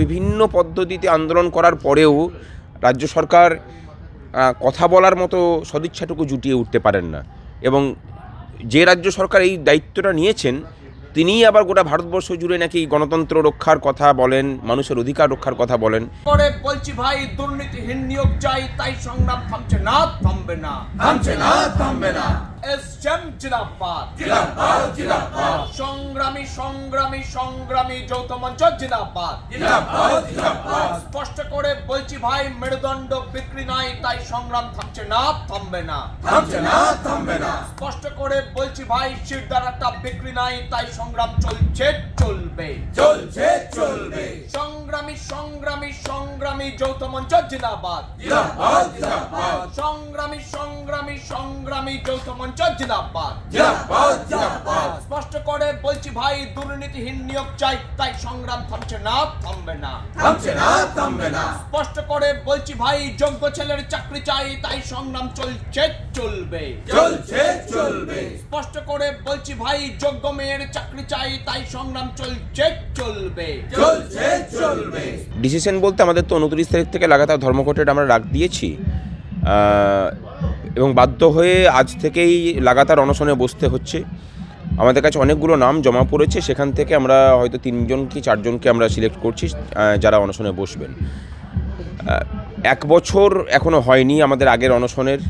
বিভিন্ন পদ্ধতিতে আন্দোলন করার পরেও রাজ্য সরকার কথা বলার মতো সদিচ্ছাটুকু জুটিয়ে উঠতে পারেন না। এবং যে রাজ্য সরকার এই দায়িত্বটা নিয়েছেন তিনিই আবার গোটা ভারতবর্ষ জুড়ে নাকি গণতন্ত্র রক্ষার কথা বলেন মানুষের অধিকার রক্ষার কথা বলেন। করে বলছি ভাই দুর্নীতিহীন নিয়োগ চাই তাই সংগ্রাম থামছে না থামবে না। থামছে না থামবে না। এস জেম জিন্দাবাদ জিন্দাবাদ জিন্দাবাদ সংগ্রামী সংগ্রামী সংগ্রামী যৌথ মঞ্চ জিন্দাবাদ জিন্দাবাদ জিন্দাবাদ স্পষ্ট করে বলছি ভাই মেরুদণ্ড বিক্রি নাই তাই সংগ্রাম থামছে না থামবে না। থামছে না থামবে না। স্পষ্ট করে বলছি ভাই শিরদারাটা বিক্রি নাই তাই সংগ্রাম চলছে চলবে। চলছে চলবে। সংগ্রামী সংগ্রামী সংগ্রামী সংগ্রামী যৌথ মঞ্চ জিন্দাবাদ। জিন্দাবাদ সংগ্রামী সংগ্রামী সংগ্রামী যৌথ মঞ্চ জিন্দাবাদ। করে বলছি ভাই দুর্নীতিহীন নিয়োগ চাই তাই সংগ্রাম থামছে না থামবে না। থামছে না থামবে না। স্পষ্ট করে বলছি ভাই যোগ্য ছেলের চাকরি চাই তাই সংগ্রাম চলছে চলবে। চলছে চলবে। স্পষ্ট করে বলছি ভাই যোগ্য মেয়ের চাকরি চাই তাই সংগ্রাম চলছে চলবে। চলছে চলবে। ডিসিশন বলতে আমাদের তো উনত্রিশ তারিখ থেকে লাগাতার ধর্মঘটের আমরা ডাক দিয়েছি। এবং বাধ্য হয়ে আজ থেকেই লাগাতার অনশনে বসতে হচ্ছে। আমাদের কাছে অনেকগুলো নাম জমা পড়েছে, সেখান থেকে আমরা হয়তো তিনজন কি চারজনকে আমরা সিলেক্ট করছি যারা অনশনে বসবেন। এক বছর এখনও হয়নি আমাদের আগের অনশনের,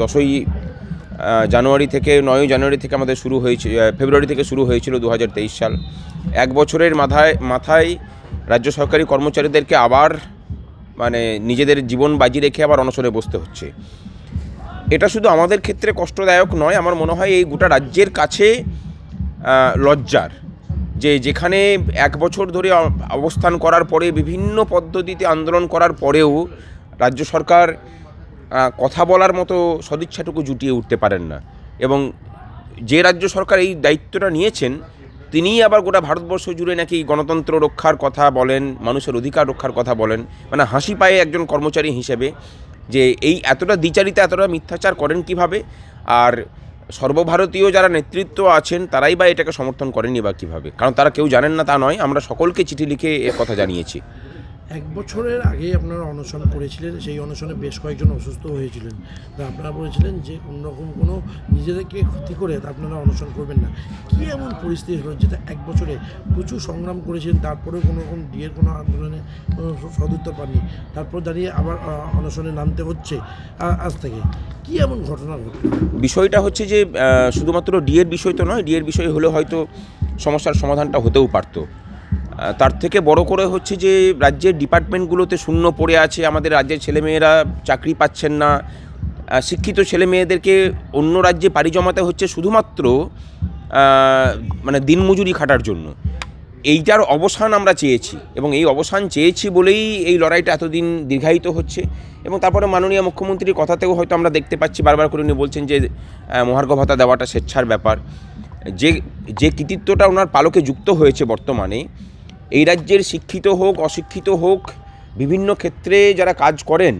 দশই জানুয়ারি থেকে, নয়ই জানুয়ারি থেকে আমাদের শুরু হয়েছে ফেব্রুয়ারি থেকে শুরু হয়েছিল দু হাজার তেইশ সাল। এক বছরের মাথায় মাথায় রাজ্য সরকারি কর্মচারীদেরকে আবার মানে নিজেদের জীবন বাজি রেখে আবার অনশনে বসতে হচ্ছে। এটা শুধু আমাদের ক্ষেত্রে কষ্টদায়ক নয়, আমার মনে হয় এই গোটা রাজ্যের কাছে লজ্জার যে যেখানে এক বছর ধরে অবস্থান করার পরে, বিভিন্ন পদ্ধতিতে আন্দোলন করার পরেও রাজ্য সরকার কথা বলার মতো সদিচ্ছাটুকু জুটিয়ে উঠতে পারেন না। এবং যে রাজ্য সরকার এই দায়িত্বটা নিয়েছেন, তিনিই আবার গোটা ভারতবর্ষ জুড়ে নাকি গণতন্ত্র রক্ষার কথা বলেন, মানুষের অধিকার রক্ষার কথা বলেন মানে হাসি পায়ে একজন কর্মচারী হিসেবে। যে এই এতটা দ্বিচারিতা, এতটা মিথ্যাচার করেন কীভাবে? আর সর্বভারতীয় যারা নেতৃত্ব আছেন, তারাই বা এটাকে সমর্থন করেনি বা কীভাবে? কারণ তারা কেউ জানেন না, তা নয়। আমরা সকলকে চিঠি লিখে এর কথা জানিয়েছি। এক বছরের আগে আপনারা অনশন করেছিলেন, সেই অনশনে বেশ কয়েকজন অসুস্থ হয়েছিলেন। তা আপনারা বলেছিলেন যে, কোনোরকম কোনো নিজেদেরকে ক্ষতি করে আপনারা অনশন করবেন না। কী এমন পরিস্থিতি হলো যেটা এক বছরে প্রচুর সংগ্রাম করেছিলেন তারপরেও কোনো রকম ডিএর কোনো আন্দোলনে কোনো সদুত্তর পাননি, তারপর দাঁড়িয়ে আবার অনশনে নামতে হচ্ছে আজ থেকে। কী এমন ঘটনা ঘটলো? বিষয়টা হচ্ছে যে শুধুমাত্র ডিএর বিষয় তো নয়, ডিএর বিষয় হলে হয়তো সমস্যার সমাধানটা হতেও পারতো। তার থেকে বড় করে হচ্ছে যে রাজ্যের ডিপার্টমেন্টগুলোতে শূন্য পড়ে আছে, আমাদের রাজ্যের ছেলেমেয়েরা চাকরি পাচ্ছেন না। শিক্ষিত ছেলে মেয়েদেরকে অন্য রাজ্যে পাড়ি জমাতে হচ্ছে শুধুমাত্র মানে দিনমজুরি খাটার জন্য। এইটার অবসান আমরা চেয়েছি এবং এই অবসান চেয়েছি বলেই এই লড়াইটা এতদিন দীর্ঘায়িত হচ্ছে এবং তারপরে মাননীয় মুখ্যমন্ত্রীর কথাতেও হয়তো আমরা দেখতে পাচ্ছি, বারবার করে উনি বলছেন যে মহার্ঘ ভাতা দেওয়াটা স্বেচ্ছার ব্যাপার। যে যে কৃতিত্বটা ওনার পালকে যুক্ত হয়েছে বর্তমানে এই রাজ্যের শিক্ষিত হোক, অশিক্ষিত হোক, বিভিন্ন ক্ষেত্রে যারা কাজ করেন,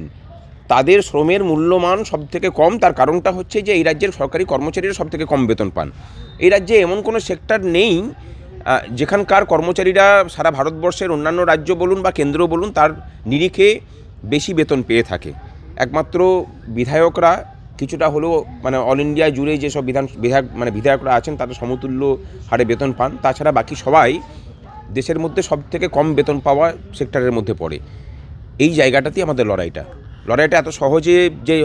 তাদের শ্রমের মূল্যমান সব থেকে কম। তার কারণটা হচ্ছে যে, এই রাজ্যের সরকারি কর্মচারীরা সব থেকে কম বেতন পান। এই রাজ্যে এমন কোনো সেক্টর নেই যেখানকার কর্মচারীরা সারা ভারতবর্ষের অন্যান্য রাজ্য বলুন বা কেন্দ্র বলুন, তার নিরিখে বেশি বেতন পেয়ে থাকে। একমাত্র বিধায়করা কিছুটা হলেও মানে অল ইন্ডিয়া জুড়ে যেসব বিধান, বিধায়ক মানে বিধায়করা আছেন তারা সমতুল্য হারে বেতন পান। তাছাড়া বাকি সবাই দেশের মধ্যে সব থেকে কম বেতন পাওয়া সেক্টরের মধ্যে পড়ে। এই জায়গাটাতেই আমাদের লড়াইটা। লড়াইটা এত সহজে যে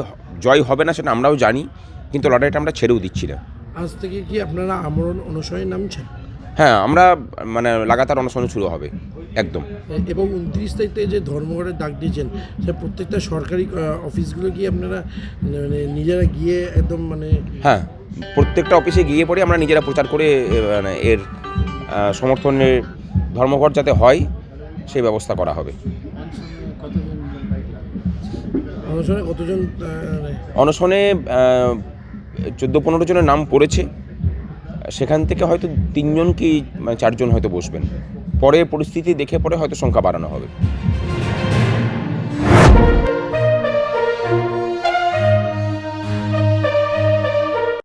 জয় হবে না সেটা আমরাও জানি কিন্তু লড়াইটা আমরা ছেড়েও দিচ্ছি না। আজ থেকে কি আপনারা আমরণ অনুসরণে নামছেন? হ্যাঁ আমরা মানে লাগাতার অনুসরণ শুরু হবে একদম। এবং উনত্রিশ তারিখ থেকে যে ধর্মঘটের ডাক দিয়েছেন সে প্রত্যেকটা সরকারি অফিসগুলো গিয়ে আপনারা মানে নিজেরা গিয়ে একদম মানে হ্যাঁ প্রত্যেকটা অফিসে গিয়ে পড়ে আমরা নিজেরা প্রচার করে মানে এর সমর্থনের ধর্মঘট যাতে হয় সেই ব্যবস্থা করা হবে। আহ, মানে অনশনে চোদ্দ পনেরো জনের নাম পড়েছে। সেখান থেকে হয়তো তিনজন কি মানে চারজন হয়তো বসবেন। পরে পরিস্থিতি দেখে পরে হয়তো সংখ্যা বাড়ানো হবে।